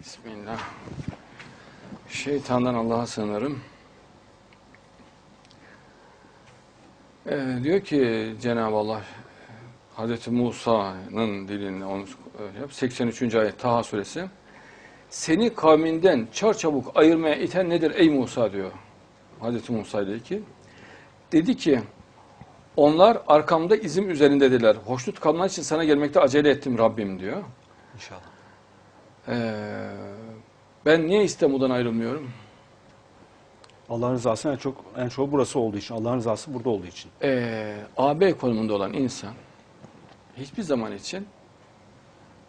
Bismillah. Şeytandan Allah'a sığınırım. Ee, diyor ki Cenab-ı Allah Hazreti Musa'nın dilini onu öyle yap. 83. ayet Taha suresi. Seni kavminden çarçabuk ayırmaya iten nedir ey Musa diyor. Hazreti Musa ile ki. Dedi ki onlar arkamda izim üzerindedirler. Hoşnut kalman için sana gelmekte acele ettim Rabbim diyor. İnşallah. Ee, ben niye İstanbul'dan ayrılmıyorum? Allah'ın rızası en çok en çok burası olduğu için, Allah'ın rızası burada olduğu için. Ee, AB konumunda olan insan hiçbir zaman için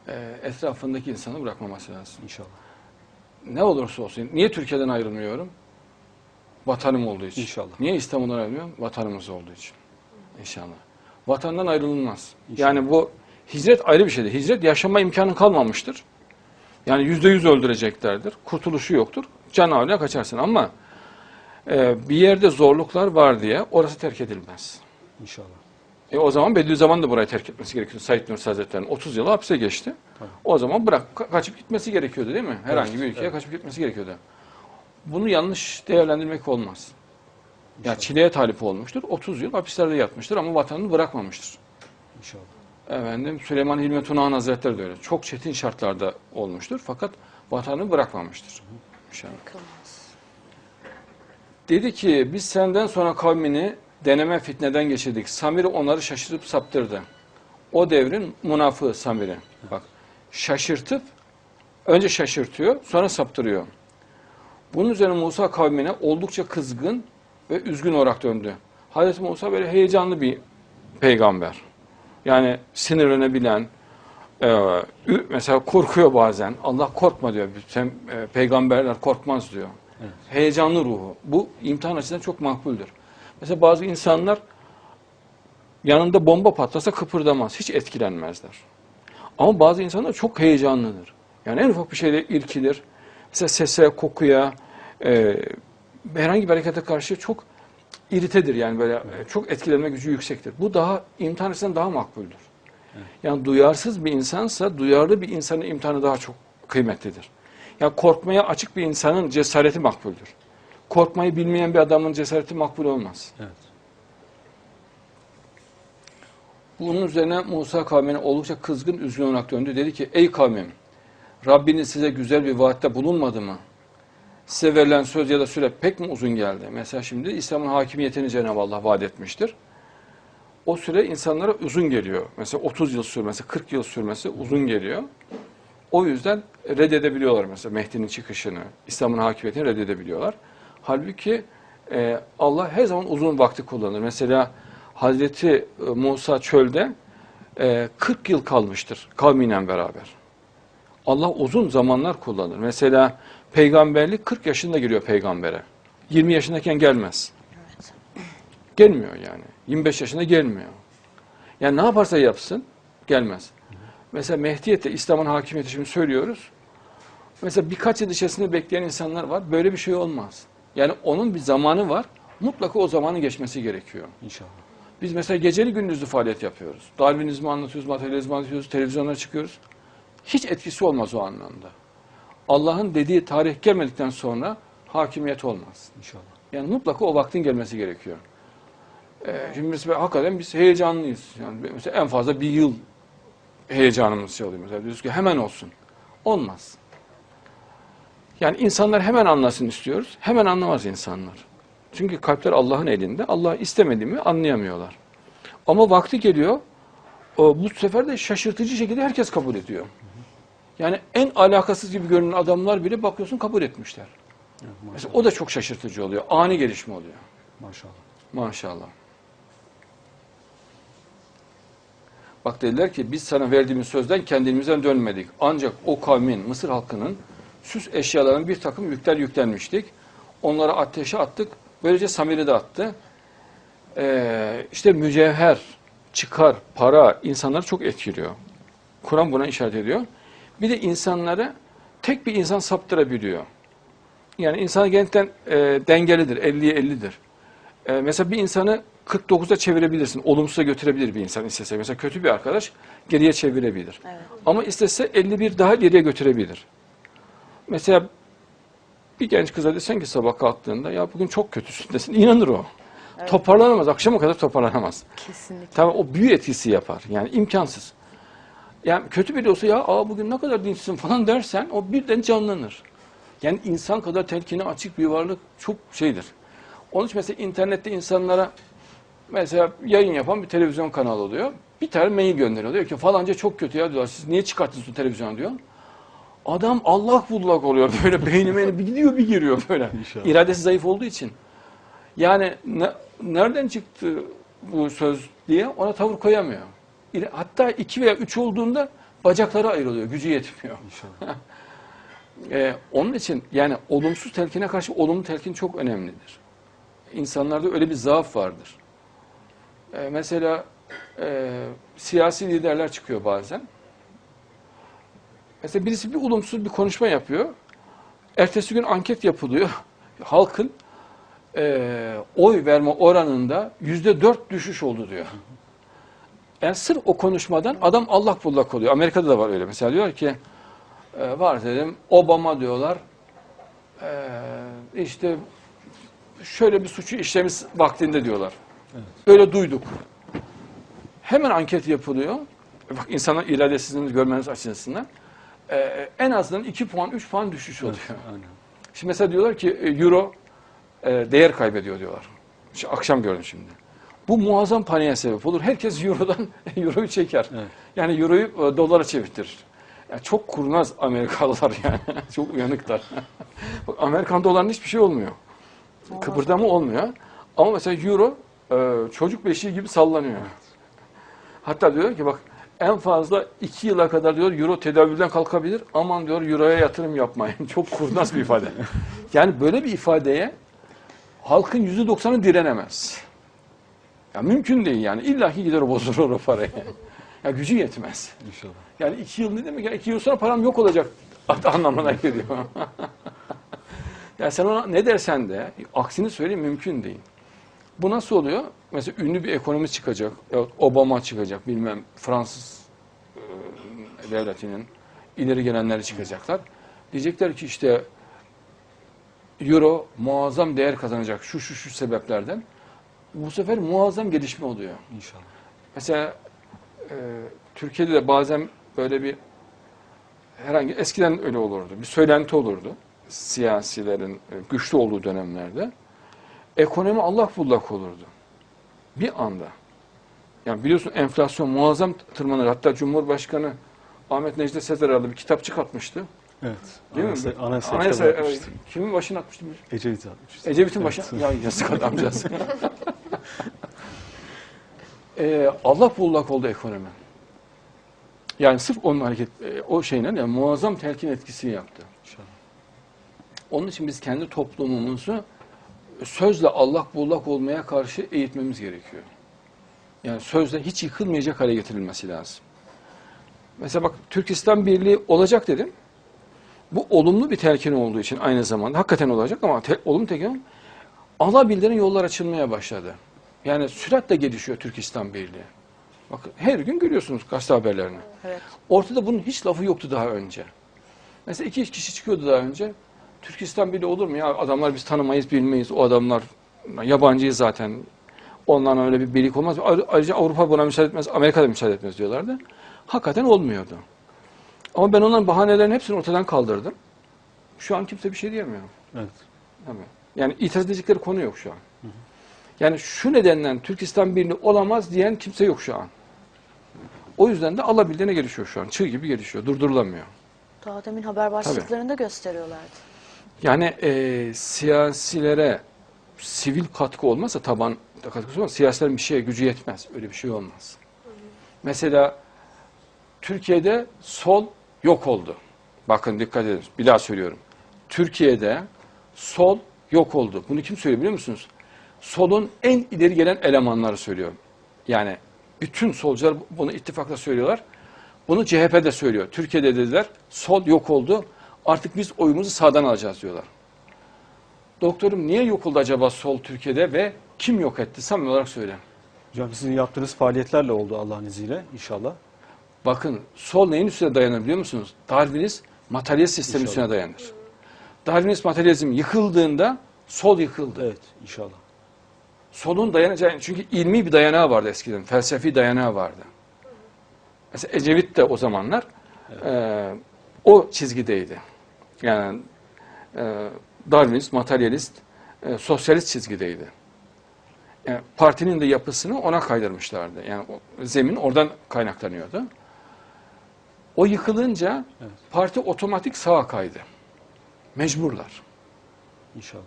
e, etrafındaki insanı bırakmaması lazım. İnşallah. Ne olursa olsun. Niye Türkiye'den ayrılmıyorum? Vatanım olduğu için. İnşallah. Niye İstanbul'dan ayrılmıyorum? Vatanımız olduğu için. İnşallah. Vatandan ayrılınmaz. İnşallah. Yani bu hicret ayrı bir şeydir. Hicret yaşama imkanı kalmamıştır. Yani yüzde yüz öldüreceklerdir. Kurtuluşu yoktur. Can havliye kaçarsın ama e, bir yerde zorluklar var diye orası terk edilmez. İnşallah. E o zaman Bediüzzaman da burayı terk etmesi gerekiyordu. Said Nursi Hazretleri'nin 30 yılı hapse geçti. Tabii. O zaman bırak ka- kaçıp gitmesi gerekiyordu değil mi? Herhangi bir Evet, ülkeye evet. kaçıp gitmesi gerekiyordu. Bunu yanlış değerlendirmek olmaz. Ya İnşallah. çileye talip olmuştur. 30 yıl hapislerde yatmıştır ama vatanını bırakmamıştır. İnşallah. Efendim Süleyman Hilmi Tunahan Hazretleri de öyle. Çok çetin şartlarda olmuştur fakat vatanını bırakmamıştır. İnşallah. Dedi ki biz senden sonra kavmini deneme fitneden geçirdik. Samiri onları şaşırtıp saptırdı. O devrin münafığı Samiri. Bak şaşırtıp önce şaşırtıyor sonra saptırıyor. Bunun üzerine Musa kavmine oldukça kızgın ve üzgün olarak döndü. Hazreti Musa böyle heyecanlı bir peygamber. Yani sinirlenebilen, e, mesela korkuyor bazen. Allah korkma diyor. Sen, e, peygamberler korkmaz diyor. Evet. Heyecanlı ruhu. Bu imtihan açısından çok makbuldür. Mesela bazı insanlar yanında bomba patlasa kıpırdamaz. Hiç etkilenmezler. Ama bazı insanlar çok heyecanlıdır. Yani en ufak bir şeyde irkilir. Mesela sese, kokuya, e, herhangi bir harekete karşı çok iritedir. Yani böyle çok etkilenme gücü yüksektir. Bu daha imtihan açısından daha makbuldür. Yani duyarsız bir insansa duyarlı bir insanın imtihanı daha çok kıymetlidir. Yani korkmaya açık bir insanın cesareti makbuldür. Korkmayı bilmeyen bir adamın cesareti makbul olmaz. Evet. Bunun üzerine Musa kavmine oldukça kızgın, üzgün olarak döndü. Dedi ki, ey kavmim, Rabbiniz size güzel bir vaatte bulunmadı mı? Size verilen söz ya da süre pek mi uzun geldi? Mesela şimdi İslam'ın hakimiyetini Cenab-ı Allah vaat etmiştir. O süre insanlara uzun geliyor. Mesela 30 yıl sürmesi, 40 yıl sürmesi uzun geliyor. O yüzden reddedebiliyorlar mesela Mehdi'nin çıkışını, İslam'ın hakimiyetini reddedebiliyorlar. Halbuki e, Allah her zaman uzun vakti kullanır. Mesela Hazreti e, Musa çölde e, 40 yıl kalmıştır kavmiyle beraber. Allah uzun zamanlar kullanır. Mesela peygamberlik 40 yaşında geliyor peygambere. 20 yaşındayken gelmez. Gelmiyor yani. 25 yaşında gelmiyor. Yani ne yaparsa yapsın gelmez. Mesela Mehdiyet'te İslam'ın hakimiyeti şimdi söylüyoruz. Mesela birkaç yıl içerisinde bekleyen insanlar var. Böyle bir şey olmaz. Yani onun bir zamanı var. Mutlaka o zamanın geçmesi gerekiyor. İnşallah. Biz mesela geceli gündüzlü faaliyet yapıyoruz. Darwinizmi anlatıyoruz, materyalizmi anlatıyoruz, televizyonlara çıkıyoruz. Hiç etkisi olmaz o anlamda. Allah'ın dediği tarih gelmedikten sonra hakimiyet olmaz. İnşallah. Yani mutlaka o vaktin gelmesi gerekiyor. Ee, şimdi mesela hakikaten biz heyecanlıyız. Yani mesela en fazla bir yıl heyecanımız şey oluyor. Mesela diyoruz ki hemen olsun. Olmaz. Yani insanlar hemen anlasın istiyoruz. Hemen anlamaz insanlar. Çünkü kalpler Allah'ın elinde. Allah istemedi mi anlayamıyorlar. Ama vakti geliyor. O, bu sefer de şaşırtıcı şekilde herkes kabul ediyor. Yani en alakasız gibi görünen adamlar bile bakıyorsun kabul etmişler. Evet, Mesela o da çok şaşırtıcı oluyor. Ani gelişme oluyor. Maşallah. Maşallah. Bak dediler ki biz sana verdiğimiz sözden kendimizden dönmedik. Ancak o kavmin, Mısır halkının süs eşyalarının bir takım yükler yüklenmiştik. Onları ateşe attık. Böylece Samiri de attı. Ee, işte mücevher, çıkar, para insanları çok etkiliyor. Kur'an buna işaret ediyor. Bir de insanları tek bir insan saptırabiliyor. Yani insan genellikle e, dengelidir, 50'ye 50'dir. E, mesela bir insanı 49'a çevirebilirsin. Olumsuza götürebilir bir insan istese. Mesela kötü bir arkadaş geriye çevirebilir. Evet. Ama istese 51 daha geriye götürebilir. mesela bir genç kıza desen ki sabah kalktığında ya bugün çok kötüsün desin inanır o. Evet. Toparlanamaz. Akşama kadar toparlanamaz. Kesinlikle. Tabii o büyü etkisi yapar. Yani imkansız. Yani kötü biri olsa ya Aa, bugün ne kadar dinçsin falan dersen o birden canlanır. Yani insan kadar telkine açık bir varlık çok şeydir. Onun için mesela internette insanlara mesela yayın yapan bir televizyon kanalı oluyor. Bir tane mail gönderiyor. Diyor ki falanca çok kötü ya diyorlar. Siz niye çıkarttınız bu televizyonu diyor. Adam Allah bullak oluyor böyle beynime bir gidiyor bir giriyor böyle. İnşallah. İradesi zayıf olduğu için. Yani ne- nereden çıktı bu söz diye ona tavır koyamıyor. Hatta iki veya üç olduğunda bacakları ayrılıyor, gücü yetmiyor. İnşallah. Ee, onun için yani olumsuz telkine karşı olumlu telkin çok önemlidir. İnsanlarda öyle bir zaaf vardır. Ee, mesela e, siyasi liderler çıkıyor bazen. Mesela birisi bir olumsuz bir konuşma yapıyor. Ertesi gün anket yapılıyor. Halkın e, oy verme oranında yüzde dört düşüş oldu diyor. Yani sırf o konuşmadan adam Allah bullak oluyor. Amerika'da da var öyle. Mesela diyor ki e, var dedim Obama diyorlar e, işte şöyle bir suçu işlemiş vaktinde diyorlar. Öyle duyduk. Hemen anket yapılıyor. Bak insanın iradesizliğini görmeniz açısından. E, en azından 2 puan 3 puan düşüş oluyor. Aynen. Şimdi mesela diyorlar ki e, euro e, değer kaybediyor diyorlar. Şu akşam gördüm şimdi. Bu muazzam paniğe sebep olur. Herkes eurodan euroyu çeker. Evet. Yani euroyu e, dolara çevirtir. Yani çok kurnaz Amerikalılar yani. çok uyanıklar. Bak, Amerikan dolarının hiçbir şey olmuyor. Kıpırdama olmuyor. Ama mesela euro e, çocuk beşiği gibi sallanıyor. Hatta diyor ki bak en fazla iki yıla kadar diyor euro tedavülden kalkabilir. Aman diyor euroya yatırım yapmayın. Çok kurnaz bir ifade. Yani böyle bir ifadeye halkın yüzde doksanı direnemez. Ya mümkün değil yani. İlla ki gider o bozulur o parayı. Ya gücü yetmez. İnşallah. Yani iki yıl ne demek? Yani iki yıl sonra param yok olacak anlamına geliyor. yani sen ona ne dersen de aksini söyleyeyim mümkün değil. Bu nasıl oluyor? Mesela ünlü bir ekonomist çıkacak, Obama çıkacak, bilmem Fransız e, devletinin ileri gelenleri çıkacaklar. Diyecekler ki işte Euro muazzam değer kazanacak şu şu şu sebeplerden. Bu sefer muazzam gelişme oluyor. İnşallah. Mesela e, Türkiye'de de bazen böyle bir herhangi eskiden öyle olurdu. Bir söylenti olurdu. Siyasilerin e, güçlü olduğu dönemlerde. Ekonomi allak bullak olurdu. Bir anda. Yani biliyorsun enflasyon muazzam tırmanır. Hatta Cumhurbaşkanı Ahmet Necdet Sezer adlı bir kitap çıkartmıştı. Evet. Değil Anayasa, mi? Anayasa, Anayasa, kitabı e, yapmıştı. kimin başına atmıştı? Ecevit atmıştı. Ecevit'in Evet. başına. Ya yazık adamcağız. Ee, Allah bullak oldu ekonomi. Yani sırf onun hareket, e, o şeyle yani muazzam telkin etkisi yaptı. İnşallah. Onun için biz kendi toplumumuzu sözle Allah bullak olmaya karşı eğitmemiz gerekiyor. Yani sözle hiç yıkılmayacak hale getirilmesi lazım. Mesela bak Türk İslam Birliği olacak dedim. Bu olumlu bir telkin olduğu için aynı zamanda hakikaten olacak ama te, olumlu telkin alabildiğine yollar açılmaya başladı. Yani süratle gelişiyor Türk İslam Birliği. Bak her gün görüyorsunuz gazete haberlerini. Evet. Ortada bunun hiç lafı yoktu daha önce. Mesela iki kişi çıkıyordu daha önce. Türk İslam Birliği olur mu ya? Adamlar biz tanımayız, bilmeyiz. O adamlar yabancıyız zaten. Onlarla öyle bir birlik olmaz. Ayrı- Ayrıca Avrupa buna müsaade etmez, Amerika da müsaade etmez diyorlardı. Hakikaten olmuyordu. Ama ben onların bahanelerini hepsini ortadan kaldırdım. Şu an kimse bir şey diyemiyor. Evet. Tabii. Yani itiraz edecekleri konu yok şu an. Yani şu nedenden Türk İslam Birliği olamaz diyen kimse yok şu an. O yüzden de alabildiğine gelişiyor şu an. Çığ gibi gelişiyor. Durdurulamıyor. Daha demin haber başlıklarında gösteriyorlardı. Yani e, siyasilere sivil katkı olmazsa taban katkısı olmaz. Siyasilerin bir şeye gücü yetmez. Öyle bir şey olmaz. Mesela Türkiye'de sol yok oldu. Bakın dikkat edin. Bir daha söylüyorum. Türkiye'de sol yok oldu. Bunu kim söylüyor biliyor musunuz? Solun en ileri gelen elemanları söylüyor. Yani bütün solcular bunu ittifakla söylüyorlar. Bunu CHP de söylüyor. Türkiye'de dediler sol yok oldu. Artık biz oyumuzu sağdan alacağız diyorlar. Doktorum niye yok oldu acaba sol Türkiye'de ve kim yok etti? Samimi olarak söyle. Hocam sizin yaptığınız faaliyetlerle oldu Allah'ın izniyle inşallah. Bakın sol neyin üstüne dayanır biliyor musunuz? Darwinist materyalist sistemin İnşallah. üstüne dayanır. Darwinist materyalizm yıkıldığında sol yıkıldı. Evet inşallah. Solun dayanacağı, çünkü ilmi bir dayanağı vardı eskiden, felsefi dayanağı vardı. Mesela Ecevit de o zamanlar e, o çizgideydi. Yani e, Darwinist, materyalist, e, sosyalist çizgideydi. Yani partinin de yapısını ona kaydırmışlardı. Yani o, zemin oradan kaynaklanıyordu. O yıkılınca Evet. parti otomatik sağa kaydı. Mecburlar. İnşallah.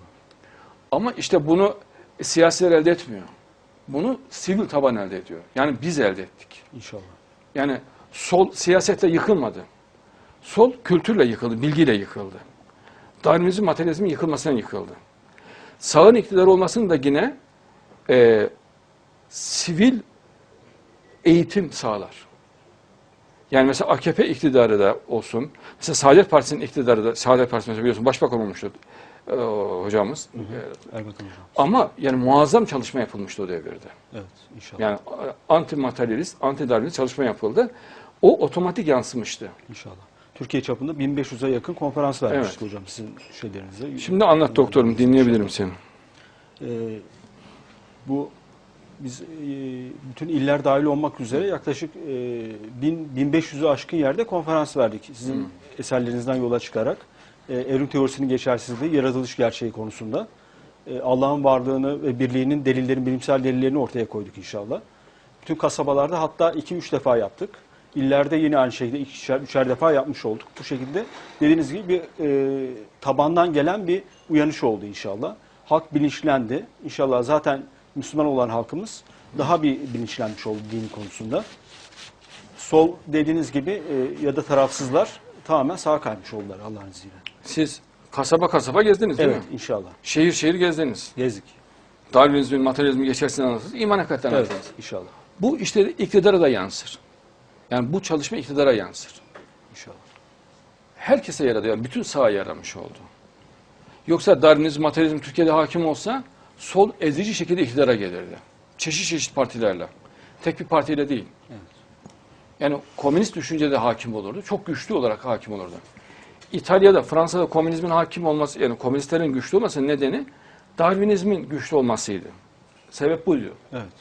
Ama işte bunu siyasiler elde etmiyor. Bunu sivil taban elde ediyor. Yani biz elde ettik. İnşallah. Yani sol siyasetle yıkılmadı. Sol kültürle yıkıldı, bilgiyle yıkıldı. Darwinizm, materyalizmin yıkılmasından yıkıldı. Sağın iktidar olmasını da yine e, sivil eğitim sağlar. Yani mesela AKP iktidarı da olsun, mesela Saadet Partisi'nin iktidarı da, Saadet Partisi mesela biliyorsun başbakan olmuştu e, hocamız. E, Erbakan hocam. ama yani muazzam çalışma yapılmıştı o devirde. Evet inşallah. Yani anti materyalist, anti darwinist çalışma yapıldı. O otomatik yansımıştı. İnşallah. Türkiye çapında 1500'e yakın konferans vermiştik Evet. hocam sizin şeylerinize. Şimdi anlat doktorum, dinleyebilirim seni. Ee, bu biz e, bütün iller dahil olmak üzere yaklaşık e, 1000 1500'ü aşkın yerde konferans verdik. Sizin eserlerinizden yola çıkarak e, evrim teorisinin geçersizliği, yaratılış gerçeği konusunda e, Allah'ın varlığını ve birliğinin delillerin, bilimsel delillerini ortaya koyduk inşallah. Bütün kasabalarda hatta 2-3 defa yaptık. İllerde yine aynı şekilde ikişer, üçer defa yapmış olduk. Bu şekilde dediğiniz gibi bir e, tabandan gelen bir uyanış oldu inşallah. Halk bilinçlendi. İnşallah zaten Müslüman olan halkımız daha bir bilinçlenmiş oldu din konusunda. Sol dediğiniz gibi e, ya da tarafsızlar tamamen sağa kaymış oldular Allah'ın izniyle. Siz kasaba kasaba gezdiniz değil Evet mi? inşallah. Şehir şehir gezdiniz. Gezdik. Darwinizmin, materyalizmin geçersini anlattınız. İman hakikaten Evet anlattınız. inşallah. Bu işte iktidara da yansır. Yani bu çalışma iktidara yansır. İnşallah. Herkese yaradı. Yani bütün sağa yaramış oldu. Yoksa Darwinizm, materyalizm Türkiye'de hakim olsa sol ezici şekilde iktidara gelirdi. Çeşit çeşit partilerle. Tek bir partiyle değil. Evet. Yani komünist düşüncede hakim olurdu. Çok güçlü olarak hakim olurdu. İtalya'da, Fransa'da komünizmin hakim olması, yani komünistlerin güçlü olmasının nedeni Darwinizmin güçlü olmasıydı. Sebep buydu. Evet.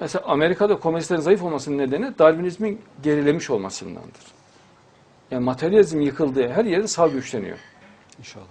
Mesela Amerika'da komünistlerin zayıf olmasının nedeni Darwinizmin gerilemiş olmasındandır. Yani materyalizm yıkıldığı her yerde sağ güçleniyor. İnşallah.